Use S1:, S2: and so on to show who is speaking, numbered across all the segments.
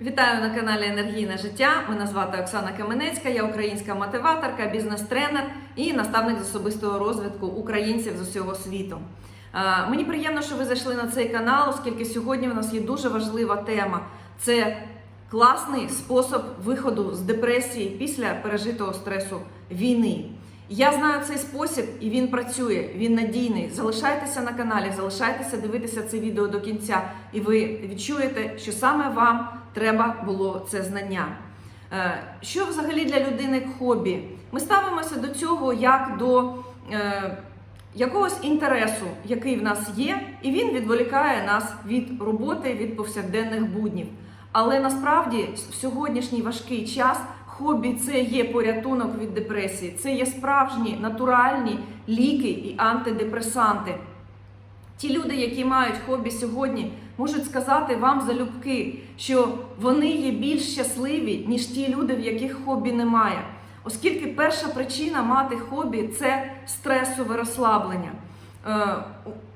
S1: Вітаю на каналі Енергійне життя. Мене звати Оксана Каменецька, я українська мотиваторка, бізнес-тренер і наставник з особистого розвитку українців з усього світу. Е, Мені приємно, що ви зайшли на цей канал, оскільки сьогодні в нас є дуже важлива тема. Це класний спосіб виходу з депресії після пережитого стресу війни. Я знаю цей спосіб і він працює, він надійний. Залишайтеся на каналі, залишайтеся дивитися це відео до кінця, і ви відчуєте, що саме вам треба було це знання. Е, Що взагалі для людини хобі? Ми ставимося до цього як до е, якогось інтересу, який в нас є, і він відволікає нас від роботи, від повсякденних буднів. Але насправді в сьогоднішній важкий час хобі це є порятунок від депресії, це є справжні натуральні ліки і антидепресанти. Ті люди, які мають хобі сьогодні, можуть сказати вам залюбки, що вони є більш щасливі, ніж ті люди, в яких хобі немає. Оскільки перша причина мати хобі це стресове розслаблення. Е,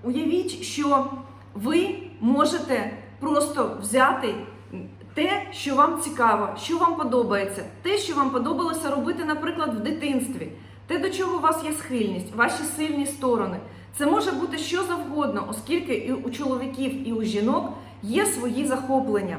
S1: уявіть, що ви можете просто взяти те, що вам цікаво, що вам подобається, те, що вам подобалося робити, наприклад, в дитинстві, те, до чого у вас є схильність, ваші сильні сторони. Це може бути що завгодно, оскільки і у чоловіків, і у жінок є свої захоплення.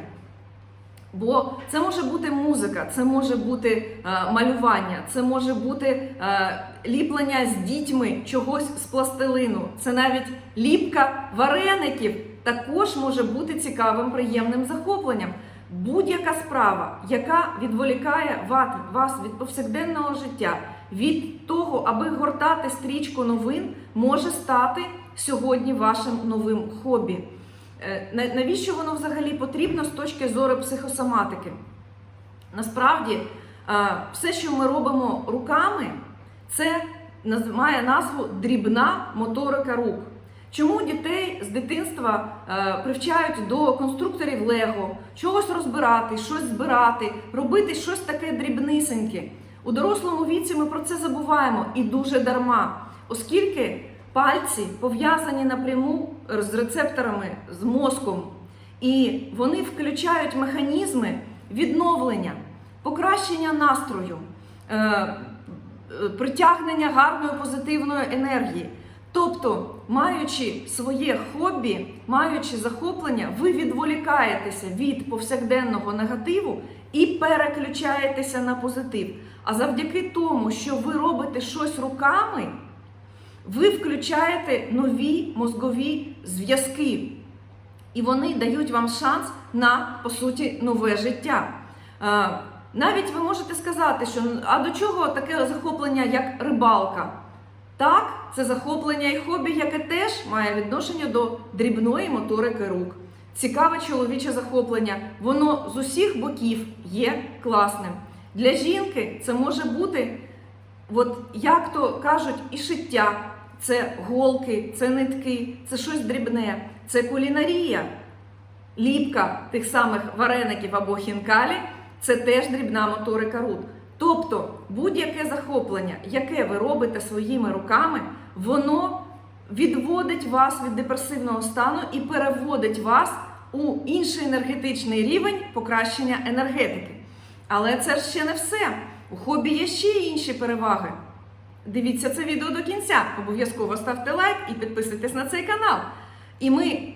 S1: Бо це може бути музика, це може бути е, малювання, це може бути е, ліплення з дітьми чогось з пластилину, це навіть ліпка вареників також може бути цікавим, приємним захопленням. Будь-яка справа, яка відволікає вас від повсякденного життя, від того, аби гортати стрічку новин, може стати сьогодні вашим новим хобі. Е, Навіщо воно взагалі потрібно з точки зору психосоматики? Насправді, е, все, що ми робимо руками, це має назву дрібна моторика рук. Чому дітей з дитинства е, привчають до конструкторів Лего, чогось розбирати, щось збирати, робити щось таке дрібнисеньке? У дорослому віці ми про це забуваємо і дуже дарма, оскільки пальці пов'язані напряму з рецепторами, з мозком, і вони включають механізми відновлення, покращення настрою, е, е, притягнення гарної позитивної енергії. Тобто, маючи своє хобі, маючи захоплення, ви відволікаєтеся від повсякденного негативу і переключаєтеся на позитив. А завдяки тому, що ви робите щось руками, ви включаєте нові мозгові зв'язки, і вони дають вам шанс на по суті нове життя. Навіть ви можете сказати, що а до чого таке захоплення, як рибалка? Так, це захоплення і хобі, яке теж має відношення до дрібної моторики рук. Цікаве чоловіче захоплення, воно з усіх боків є класним. Для жінки це може бути, от як то кажуть, і шиття. Це голки, це нитки, це щось дрібне, це кулінарія. Ліпка тих самих вареників або хінкалі це теж дрібна моторика рук. Тобто будь-яке захоплення, яке ви робите своїми руками, воно відводить вас від депресивного стану і переводить вас у інший енергетичний рівень покращення енергетики. Але це ще не все. У хобі є ще інші переваги. Дивіться це відео до кінця. Обов'язково ставте лайк і підписуйтесь на цей канал. І ми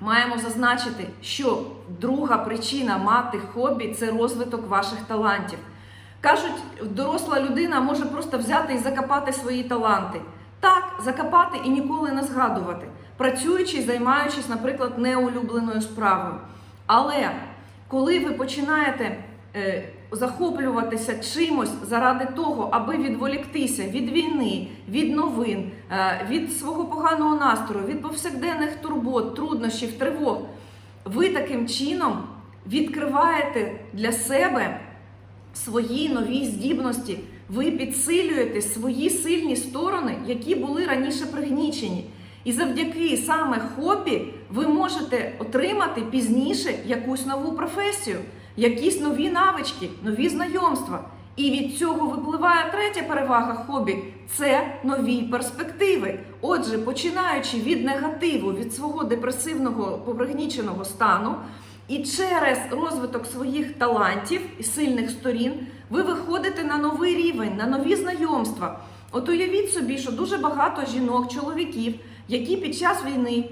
S1: маємо зазначити, що друга причина мати хобі це розвиток ваших талантів. Кажуть, доросла людина може просто взяти і закопати свої таланти. Так, закопати і ніколи не згадувати, працюючи і займаючись, наприклад, неулюбленою справою. Але коли ви починаєте захоплюватися чимось заради того, аби відволіктися від війни, від новин, е, від свого поганого настрою, від повсякденних турбот, труднощів, тривог, ви таким чином відкриваєте для себе свої нові здібності, ви підсилюєте свої сильні сторони, які були раніше пригнічені. І завдяки саме хобі ви можете отримати пізніше якусь нову професію, якісь нові навички, нові знайомства. І від цього випливає третя перевага хобі це нові перспективи. Отже, починаючи від негативу, від свого депресивного пригніченого стану, І через розвиток своїх талантів і сильних сторін ви виходите на новий рівень, на нові знайомства. От уявіть собі, що дуже багато жінок, чоловіків, які під час війни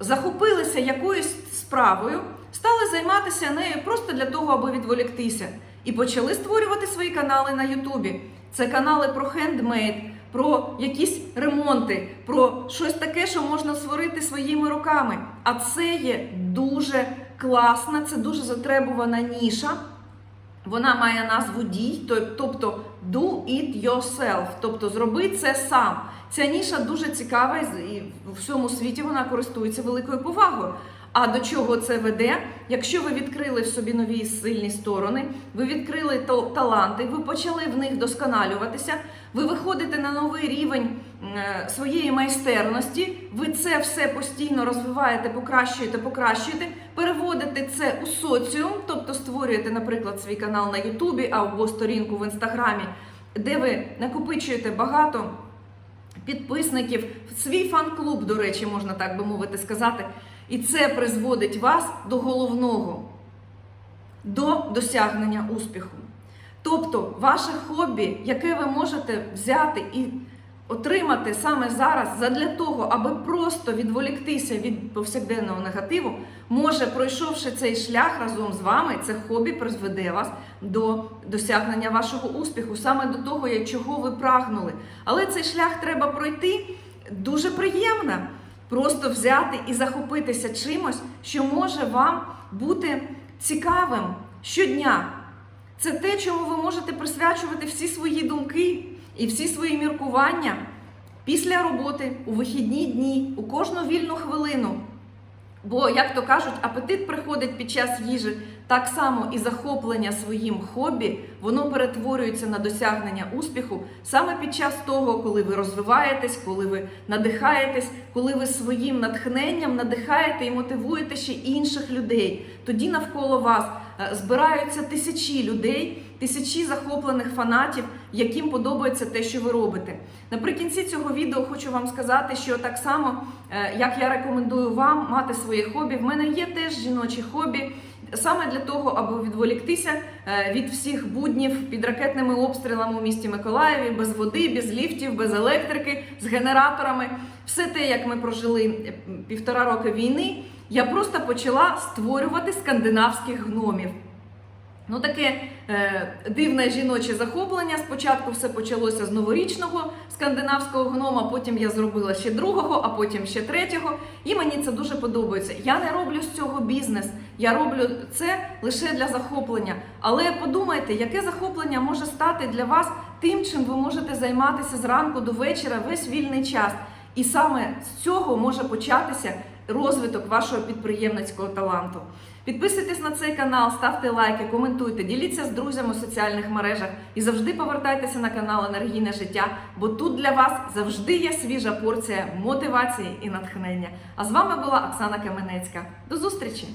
S1: захопилися якоюсь справою, стали займатися нею просто для того, аби відволіктися, і почали створювати свої канали на Ютубі. Це канали про хендмейд, про якісь ремонти, про щось таке, що можна створити своїми руками. А це є дуже класна, це дуже затребувана ніша. Вона має назву дій, тобто do it yourself, тобто зроби це сам. Ця ніша дуже цікава і в всьому світі вона користується великою повагою. А до чого це веде? Якщо ви відкрили в собі нові сильні сторони, ви відкрили таланти, ви почали в них досконалюватися, ви виходите на новий рівень е, своєї майстерності, ви це все постійно розвиваєте, покращуєте, покращуєте, переводите це у соціум, тобто створюєте, наприклад, свій канал на Ютубі або сторінку в інстаграмі, де ви накопичуєте багато підписників, свій фан-клуб, до речі, можна так би мовити сказати. І це призводить вас до головного, до досягнення успіху. Тобто, ваше хобі, яке ви можете взяти і отримати саме зараз, задля того, аби просто відволіктися від повсякденного негативу, може, пройшовши цей шлях разом з вами, це хобі призведе вас до досягнення вашого успіху, саме до того, чого ви прагнули. Але цей шлях треба пройти дуже приємно. Просто взяти і захопитися чимось, що може вам бути цікавим щодня. Це те, чому ви можете присвячувати всі свої думки і всі свої міркування після роботи, у вихідні дні, у кожну вільну хвилину. Бо, як то кажуть, апетит приходить під час їжі, так само і захоплення своїм хобі, воно перетворюється на досягнення успіху саме під час того, коли ви розвиваєтесь, коли ви надихаєтесь, коли ви своїм натхненням надихаєте і мотивуєте ще інших людей. Тоді навколо вас збираються тисячі людей, тисячі захоплених фанатів, яким подобається те, що ви робите. Наприкінці цього відео хочу вам сказати, що так само, е, як я рекомендую вам мати своє хобі, в мене є теж жіночі хобі. Саме для того, аби відволіктися е, від всіх буднів під ракетними обстрілами у місті Миколаєві, без води, без ліфтів, без електрики, з генераторами. Все те, як ми прожили е, півтора роки війни, я просто почала створювати скандинавських гномів. Ну, таке е, дивне жіноче захоплення. Спочатку все почалося з новорічного скандинавського гнома, потім я зробила ще другого, а потім ще третього. І мені це дуже подобається. Я не роблю з цього бізнес, я роблю це лише для захоплення. Але подумайте, яке захоплення може стати для вас тим, чим ви можете займатися зранку до вечора весь вільний час. І саме з цього може початися розвиток вашого підприємницького таланту. Підписуйтесь на цей канал, ставте лайки, коментуйте, діліться з друзями у соціальних мережах і завжди повертайтеся на канал Енергійне життя, бо тут для вас завжди є свіжа порція мотивації і натхнення. А з вами була Оксана Каменецька. До зустрічі!